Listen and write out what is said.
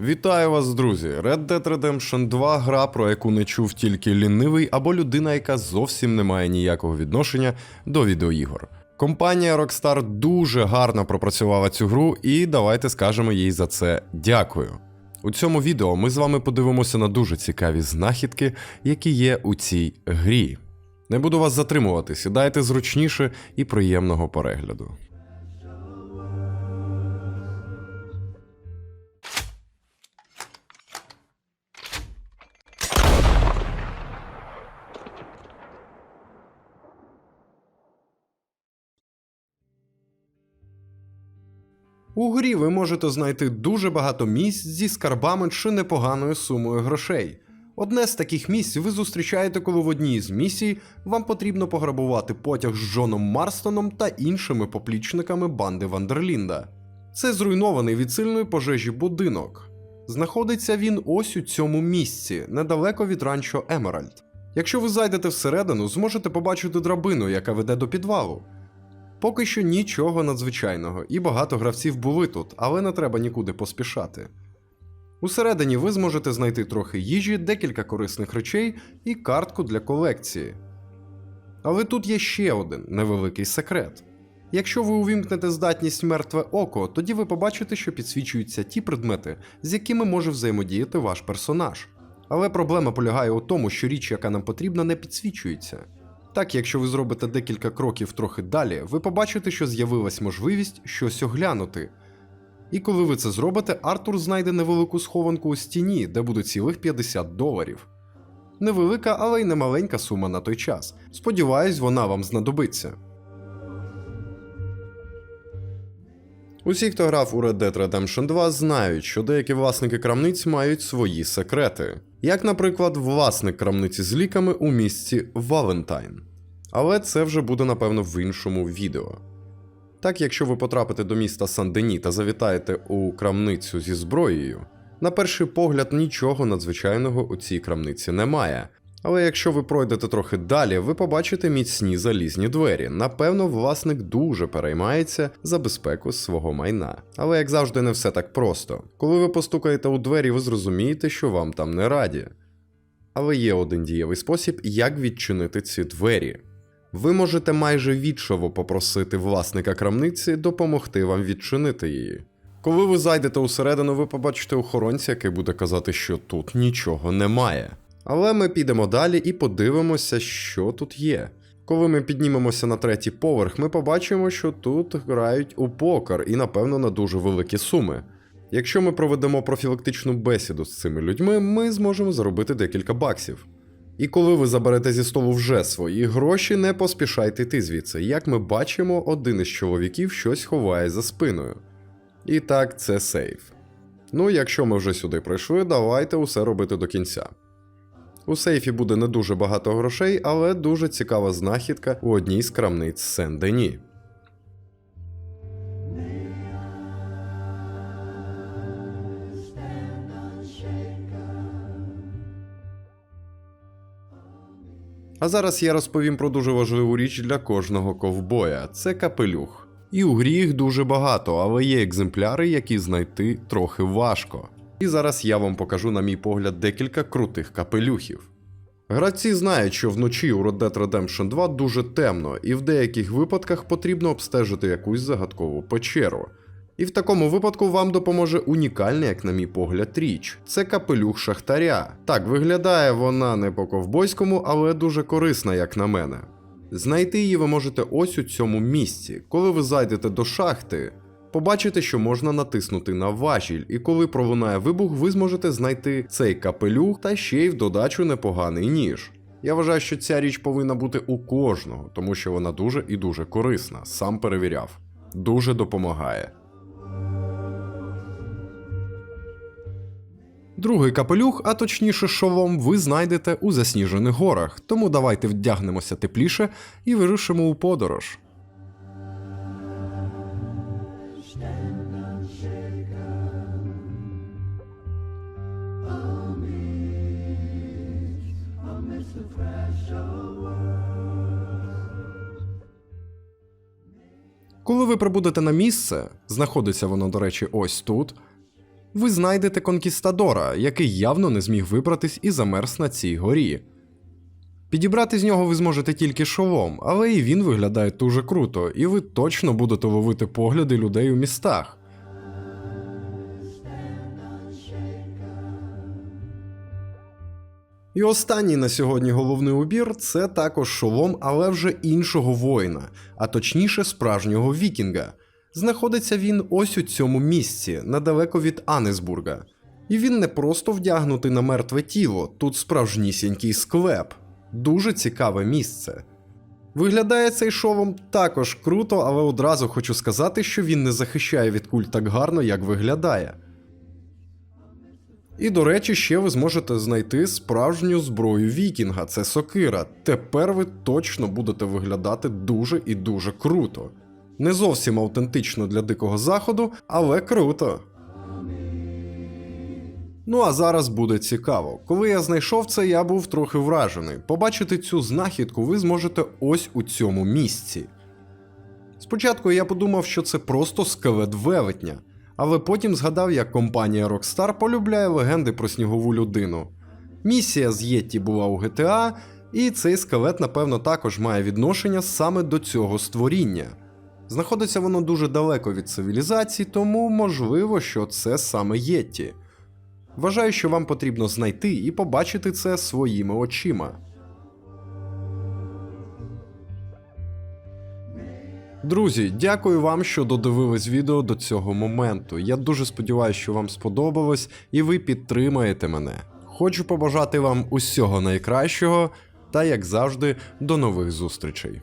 Вітаю вас, друзі! Red Dead Redemption 2 гра, про яку не чув тільки лінивий або людина, яка зовсім не має ніякого відношення до відеоігор. Компанія Rockstar дуже гарно пропрацювала цю гру, і давайте скажемо їй за це дякую. У цьому відео ми з вами подивимося на дуже цікаві знахідки, які є у цій грі. Не буду вас затримувати, сідайте зручніше і приємного перегляду. У грі ви можете знайти дуже багато місць зі скарбами чи непоганою сумою грошей. Одне з таких місць ви зустрічаєте, коли в одній з місій вам потрібно пограбувати потяг з Джоном Марстоном та іншими поплічниками банди Вандерлінда. Це зруйнований від сильної пожежі будинок. Знаходиться він ось у цьому місці, недалеко від ранчо Емеральд. Якщо ви зайдете всередину, зможете побачити драбину, яка веде до підвалу. Поки що нічого надзвичайного, і багато гравців були тут, але не треба нікуди поспішати. Усередині ви зможете знайти трохи їжі, декілька корисних речей і картку для колекції. Але тут є ще один невеликий секрет. Якщо ви увімкнете здатність мертве око, тоді ви побачите, що підсвічуються ті предмети, з якими може взаємодіяти ваш персонаж. Але проблема полягає у тому, що річ, яка нам потрібна, не підсвічується. Так, якщо ви зробите декілька кроків трохи далі, ви побачите, що з'явилась можливість щось оглянути. І коли ви це зробите, Артур знайде невелику схованку у стіні, де буде цілих 50 доларів. Невелика, але й немаленька сума на той час. Сподіваюсь, вона вам знадобиться. Усі, хто грав у Red Dead Redemption 2, знають, що деякі власники крамниць мають свої секрети, як, наприклад, власник крамниці з ліками у місті Валентайн. Але це вже буде напевно в іншому відео. Так, якщо ви потрапите до міста Сан-Дені та завітаєте у крамницю зі зброєю, на перший погляд нічого надзвичайного у цій крамниці немає. Але якщо ви пройдете трохи далі, ви побачите міцні залізні двері. Напевно, власник дуже переймається за безпеку свого майна. Але як завжди, не все так просто. Коли ви постукаєте у двері, ви зрозумієте, що вам там не раді. Але є один дієвий спосіб, як відчинити ці двері. Ви можете майже відчово попросити власника крамниці допомогти вам відчинити її. Коли ви зайдете усередину, ви побачите охоронця, який буде казати, що тут нічого немає. Але ми підемо далі і подивимося, що тут є. Коли ми піднімемося на третій поверх, ми побачимо, що тут грають у покер і, напевно, на дуже великі суми. Якщо ми проведемо профілактичну бесіду з цими людьми, ми зможемо заробити декілька баксів. І коли ви заберете зі столу вже свої гроші, не поспішайте йти звідси. Як ми бачимо, один із чоловіків щось ховає за спиною. І так, це сейф. Ну, якщо ми вже сюди прийшли, давайте усе робити до кінця. У сейфі буде не дуже багато грошей, але дуже цікава знахідка у одній з крамниць Сен-Дені. А зараз я розповім про дуже важливу річ для кожного ковбоя це капелюх. І у грі їх дуже багато, але є екземпляри, які знайти трохи важко. І зараз я вам покажу, на мій погляд, декілька крутих капелюхів. Гравці знають, що вночі у Red Dead Redemption 2 дуже темно, і в деяких випадках потрібно обстежити якусь загадкову печеру. І в такому випадку вам допоможе унікальна, як на мій погляд, річ. Це капелюх шахтаря. Так, виглядає вона не по-ковбойському, але дуже корисна, як на мене. Знайти її ви можете ось у цьому місці. Коли ви зайдете до шахти, побачите, що можна натиснути на важіль, і коли пролунає вибух, ви зможете знайти цей капелюх та ще й в додачу непоганий ніж. Я вважаю, що ця річ повинна бути у кожного, тому що вона дуже і дуже корисна, сам перевіряв. Дуже допомагає. Другий капелюх, а точніше шолом, ви знайдете у засніжених горах, тому давайте вдягнемося тепліше і вирушимо у подорож. Коли ви прибудете на місце, знаходиться воно, до речі, ось тут, ви знайдете конкістадора, який явно не зміг вибратись і замерз на цій горі. Підібрати з нього ви зможете тільки шолом, але і він виглядає дуже круто, і ви точно будете ловити погляди людей у містах. І останній на сьогодні головний убір це також шолом, але вже іншого воїна, а точніше справжнього вікінга. Знаходиться він ось у цьому місці, недалеко від Анесбурга. І він не просто вдягнутий на мертве тіло, тут справжнісінький склеп. Дуже цікаве місце. Виглядає цей шолом також круто, але одразу хочу сказати, що він не захищає від куль так гарно, як виглядає. І до речі, ще ви зможете знайти справжню зброю вікінга це сокира. Тепер ви точно будете виглядати дуже і дуже круто. Не зовсім автентично для дикого заходу, але круто. Ну а зараз буде цікаво. Коли я знайшов це, я був трохи вражений. Побачити цю знахідку ви зможете ось у цьому місці. Спочатку я подумав, що це просто скелет велетня, але потім згадав, як компанія Rockstar полюбляє легенди про снігову людину. Місія з Єтті була у GTA, і цей скелет, напевно, також має відношення саме до цього створіння. Знаходиться воно дуже далеко від цивілізації, тому можливо, що це саме Єтті. Вважаю, що вам потрібно знайти і побачити це своїми очима. Друзі, дякую вам, що додивились відео до цього моменту. Я дуже сподіваюся, що вам сподобалось і ви підтримаєте мене. Хочу побажати вам усього найкращого та, як завжди, до нових зустрічей.